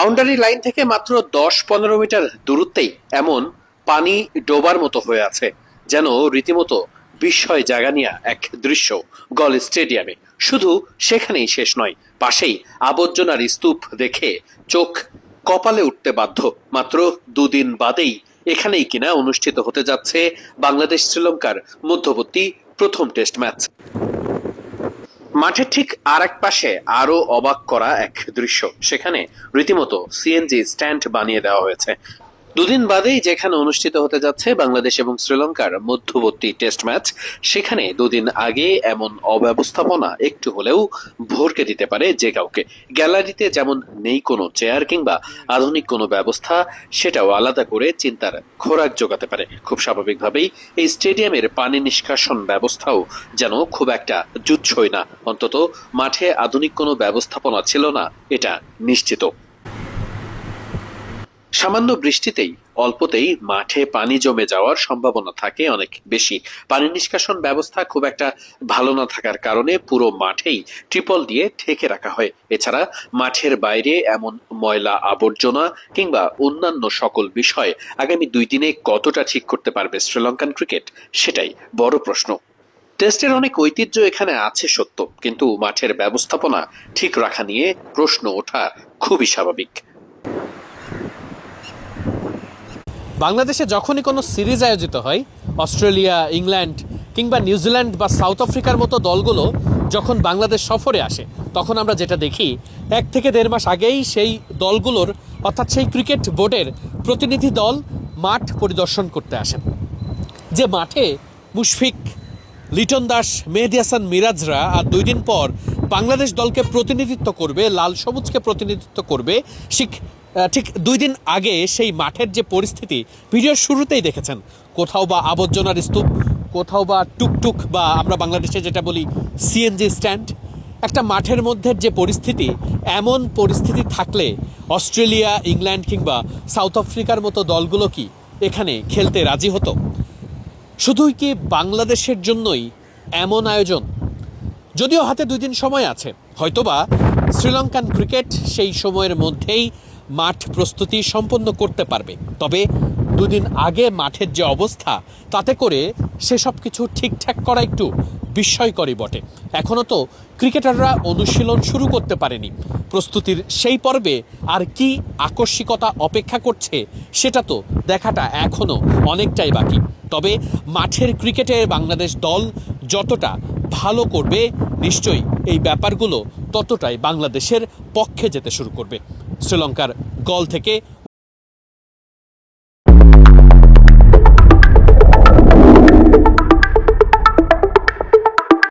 Boundary line থেকে মাত্র দশ পনেরো মিটার দূরত্বেই এমন পানি ডোবার মতো হয়ে আছে, যেন রীতিমতো বিস্ময় জাগানিয়া এক দৃশ্য গল স্টেডিয়ামে। শুধু সেখানেই শেষ নয়, পাশেই আবর্জনার স্তূপ দেখে চোখ কপালে উঠতে বাধ্য। মাত্র দুদিন বাদেই এখানেই কিনা অনুষ্ঠিত হতে যাচ্ছে বাংলাদেশ শ্রীলঙ্কার মধ্যবর্তী প্রথম টেস্ট ম্যাচ। মাঠের ঠিক আর এক পাশে আরও অবাক করা এক দৃশ্য। সেখানে রীতিমতো সিএনজি স্ট্যান্ড বানিয়ে দেওয়া হয়েছে। দুদিন বাদেই যেখানে অনুষ্ঠিত হতে যাচ্ছে বাংলাদেশ এবং শ্রীলঙ্কার মধ্যবর্তী টেস্ট ম্যাচ, সেখানে দুদিন আগে এমন অব্যবস্থাপনা একটু হলেও ভরকে দিতে পারে যে কাউকে। গ্যালারিতে যেমন নেই কোনো চেয়ার কিংবা আধুনিক কোনো ব্যবস্থা, সেটাও আলাদা করে চিন্তার খোরাক যোগাতে পারে। খুব স্বাভাবিকভাবেই এই স্টেডিয়ামের পানি নিষ্কাশন ব্যবস্থাও যেন খুব একটা জুৎসই না। অন্তত মাঠে আধুনিক কোনো ব্যবস্থাপনা ছিল না, এটা নিশ্চিত। সামান্য বৃষ্টিতেই, অল্পতেই মাঠে পানি জমে যাওয়ার সম্ভাবনা থাকে অনেক বেশি। পানি নিষ্কাশন ব্যবস্থা খুব একটা ভালো না থাকার কারণে পুরো মাঠেই ট্রিপল দিয়ে ঠেকে রাখা হয়। এছাড়া মাঠের বাইরে এমন ময়লা আবর্জনা কিংবা অন্যান্য সকল বিষয় আগামী দুই দিনে কতটা ঠিক করতে পারবে শ্রীলঙ্কান ক্রিকেট? সেটাই বড় প্রশ্ন। টেস্টের অনেক ঐতিহ্য এখানে আছে সত্য, কিন্তু মাঠের ব্যবস্থাপনা ঠিক রাখা নিয়ে প্রশ্ন ওঠা খুবই স্বাভাবিক। বাংলাদেশে যখনই কোনো সিরিজ আয়োজিত হয় অস্ট্রেলিয়া ইংল্যান্ড কিংবা নিউজিল্যান্ড বা সাউথ আফ্রিকার মতো দলগুলো যখন বাংলাদেশ সফরে আসে তখন আমরা যেটা দেখি এক থেকে দেড় মাস আগেই সেই দলগুলোর অর্থাৎ সেই ক্রিকেট বোর্ডের প্রতিনিধি দল মাঠ পরিদর্শন করতে আসেন। যে মাঠে মুশফিক লিটন দাস মেহেদি হাসান মিরাজরা আর দুই দিন পর বাংলাদেশ দলকে প্রতিনিধিত্ব করবে লাল সবুজকে প্রতিনিধিত্ব করবে আহ, ঠিক দুই দিন আগে সেই মাঠের যে পরিস্থিতি ভিডিওর শুরুতেই দেখেছেন। কোথাও বা আবর্জনার স্তূপ, কোথাও বা টুকটুক বা আমরা বাংলাদেশে যেটা বলি সিএনজি স্ট্যান্ড একটা মাঠের মধ্যে যে পরিস্থিতি, এমন পরিস্থিতি থাকলে অস্ট্রেলিয়া, ইংল্যান্ড কিংবা সাউথ আফ্রিকার মতো দলগুলো কি এখানে খেলতে রাজি হতো? শুধুই কি বাংলাদেশের জন্যই এমন আয়োজন? যদিও হাতে দুই দিন সময় আছে, হয়তোবা শ্রীলঙ্কান ক্রিকেট সেই সময়ের মধ্যেই মাঠ প্রস্তুতি সম্পন্ন করতে পারবে। তবে দুদিন আগে মাঠের যে অবস্থা, তাতে করে সেসব কিছু ঠিকঠাক করা একটু বিস্ময়করই বটে। এখনও তো ক্রিকেটাররা অনুশীলন শুরু করতে পারেনি। প্রস্তুতির সেই পর্বে আর কি আকস্মিকতা অপেক্ষা করছে, সেটা তো দেখাটা এখনও অনেকটাই বাকি। তবে মাঠের ক্রিকেটে বাংলাদেশ দল যতটা ভালো করবে, নিশ্চয়ই এই ব্যাপারগুলো ততটাই বাংলাদেশের পক্ষে যেতে শুরু করবে। শ্রীলঙ্কার গল থেকে